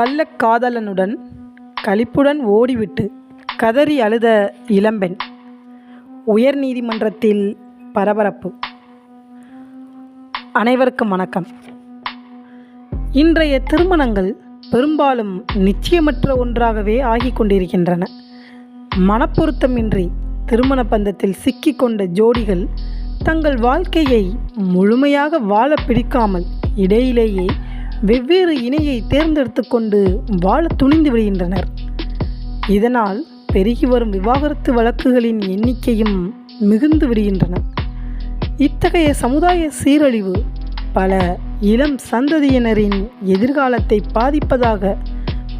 கள்ளக்காதலனுடன் களிப்புடன் ஓடிவிட்டு கதறி அழுத இளம்பெண். உயர் நீதிமன்றத்தில் பரபரப்பு. அனைவருக்கும் வணக்கம். இன்றைய திருமணங்கள் பெரும்பாலும் நிச்சயமற்ற ஒன்றாகவே ஆகிக் கொண்டிருக்கின்றன. மனப்பொருத்தமின்றி திருமண பந்தத்தில் சிக்கிக்கொண்ட ஜோடிகள் தங்கள் வாழ்க்கையை முழுமையாக வாழ பிடிக்காமல் இடையிலேயே வெவ்வேறு இணையை தேர்ந்தெடுத்து கொண்டு வாழ துணிந்து விடுகின்றனர். இதனால் பெருகி வரும் விவாகரத்து வழக்குகளின் எண்ணிக்கையும் மிகுந்து விடுகின்றன. இத்தகைய சமுதாய சீரழிவு பல இளம் சந்ததியினரின் எதிர்காலத்தை பாதிப்பதாக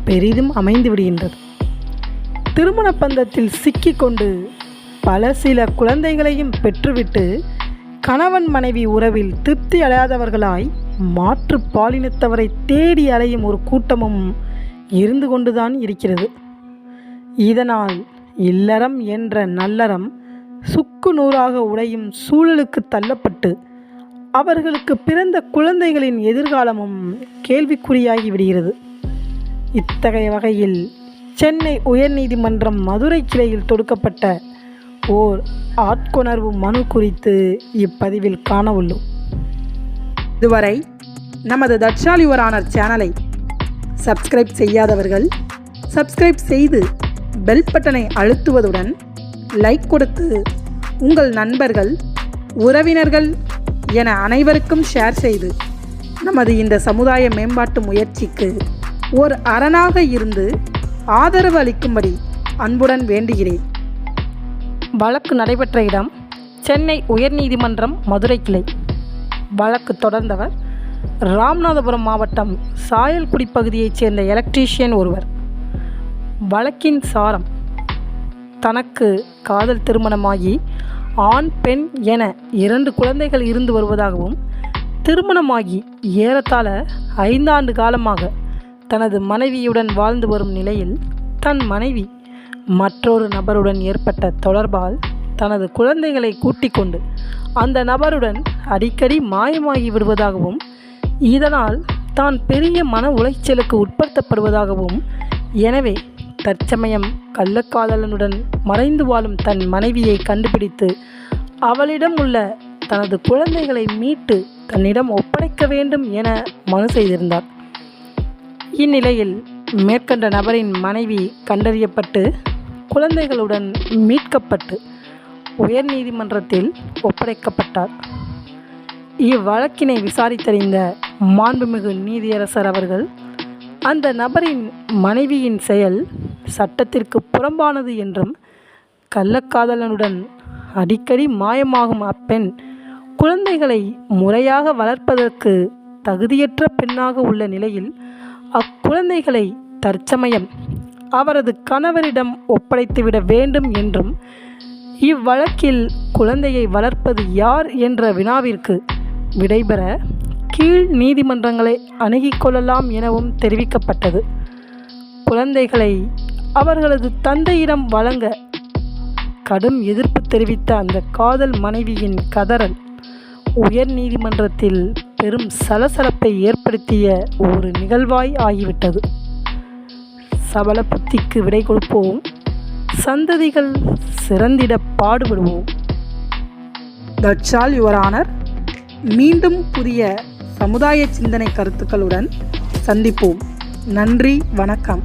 பெரிதும் அமைந்து விடுகின்றது. திருமண பந்தத்தில் சிக்கிக்கொண்டு பல சில குழந்தைகளையும் பெற்றுவிட்டு கணவன் மனைவி உறவில் திருப்தி அடையாதவர்களாய் மாற்று பாலினத்தவரை தேடி அலையும் ஒரு கூட்டமும் இருந்து கொண்டுதான் இருக்கிறது. இதனால் இல்லறம் என்ற நல்லறம் சுக்கு நூறாக உடையும் சூழலுக்கு தள்ளப்பட்டு அவர்களுக்கு பிறந்த குழந்தைகளின் எதிர்காலமும் கேள்விக்குறியாகி விடுகிறது இத்தகைய வகையில் சென்னை உயர்நீதிமன்றம் மதுரை கிளையில் தொடுக்கப்பட்ட ஓர் ஆட்கொணர்வு மனு குறித்து இப்பதிவில் காண உள்ளோம். இதுவரை நமது தட்சாலி யுவர் சேனலை சப்ஸ்கிரைப் செய்யாதவர்கள் சப்ஸ்கிரைப் செய்து பெல் பட்டனை அழுத்துவதுடன் லைக் கொடுத்து உங்கள் நண்பர்கள் உறவினர்கள் என அனைவருக்கும் ஷேர் செய்து நமது இந்த சமுதாய மேம்பாட்டு முயற்சிக்கு ஒரு அரணாக இருந்து ஆதரவு அளிக்கும்படி அன்புடன் வேண்டுகிறேன். வழக்கு நடைபெற்ற இடம் சென்னை உயர்நீதிமன்றம் மதுரை கிளை. வழக்கு தொடர்ந்தவர் ராமநாதபுரம் மாவட்டம் சாயல்குடி பகுதியைச் சேர்ந்த எலக்ட்ரீஷியன் ஒருவர். வழக்கின் சாரம் தனக்கு காதல் திருமணமாகி ஆண் பெண் என இரண்டு குழந்தைகள் இருந்து வருவதாகவும் திருமணமாகி ஏறத்தாழ ஐந்தாண்டு காலமாக தனது மனைவியுடன் வாழ்ந்து வரும் நிலையில் தன் மனைவி மற்றொரு நபருடன் ஏற்பட்ட தொடர்பால் தனது குழந்தைகளை கூட்டிக் கொண்டு அந்த நபருடன் அடிக்கடி மாயமாகி விடுவதாகவும் இதனால் தான் பெரிய மன உளைச்சலுக்கு உட்படுத்தப்படுவதாகவும் எனவே தற்சமயம் கள்ளக்காதலனுடன் மறைந்து வாழும் தன் மனைவியை கண்டுபிடித்து அவளிடம் உள்ள தனது குழந்தைகளை மீட்டு தன்னிடம் ஒப்படைக்க வேண்டும் என மனு செய்திருந்தார். இந்நிலையில் மேற்கண்ட நபரின் மனைவி கண்டறியப்பட்டு குழந்தைகளுடன் மீட்கப்பட்டு உயர்நீதிமன்றத்தில் ஒப்படைக்கப்பட்டார். இவ்வழக்கினை விசாரித்தறிந்த மாண்புமிகு நீதியரசர் அவர்கள் அந்த நபரின் மனைவியின் செயல் சட்டத்திற்கு புறம்பானது என்றும் கள்ளக்காதலனுடன் அடிக்கடி மாயமாகும் அப்பெண் குழந்தைகளை முறையாக வளர்ப்பதற்கு தகுதியற்ற பெண்ணாக உள்ள நிலையில் அக்குழந்தைகளை தற்சமயம் அவரது கணவரிடம் ஒப்படைத்துவிட வேண்டும் என்றும் இவ்வழக்கில் குழந்தையை வளர்ப்பது யார் என்ற வினாவிற்கு விடைபெற கீழ் நீதிமன்றங்களை அணுகிக் கொள்ளலாம் எனவும் தெரிவிக்கப்பட்டது. குழந்தைகளை அவர்களது தந்தையிடம் வழங்க கடும் எதிர்ப்பு தெரிவித்த அந்த காதல் மனைவியின் கதறல் உயர் நீதிமன்றத்தில் பெரும் சலசலப்பை ஏற்படுத்திய ஒரு நிகழ்வாய் ஆகிவிட்டது. சபல புத்திக்கு விடை கொடுப்போம். சந்ததிகள் சிறந்திட பாடுபடுவோம். தட்சால் யுவர் ஆனர் மீண்டும் புதிய சமுதாய சிந்தனை கருத்துக்களுடன் சந்திப்போம். நன்றி வணக்கம்.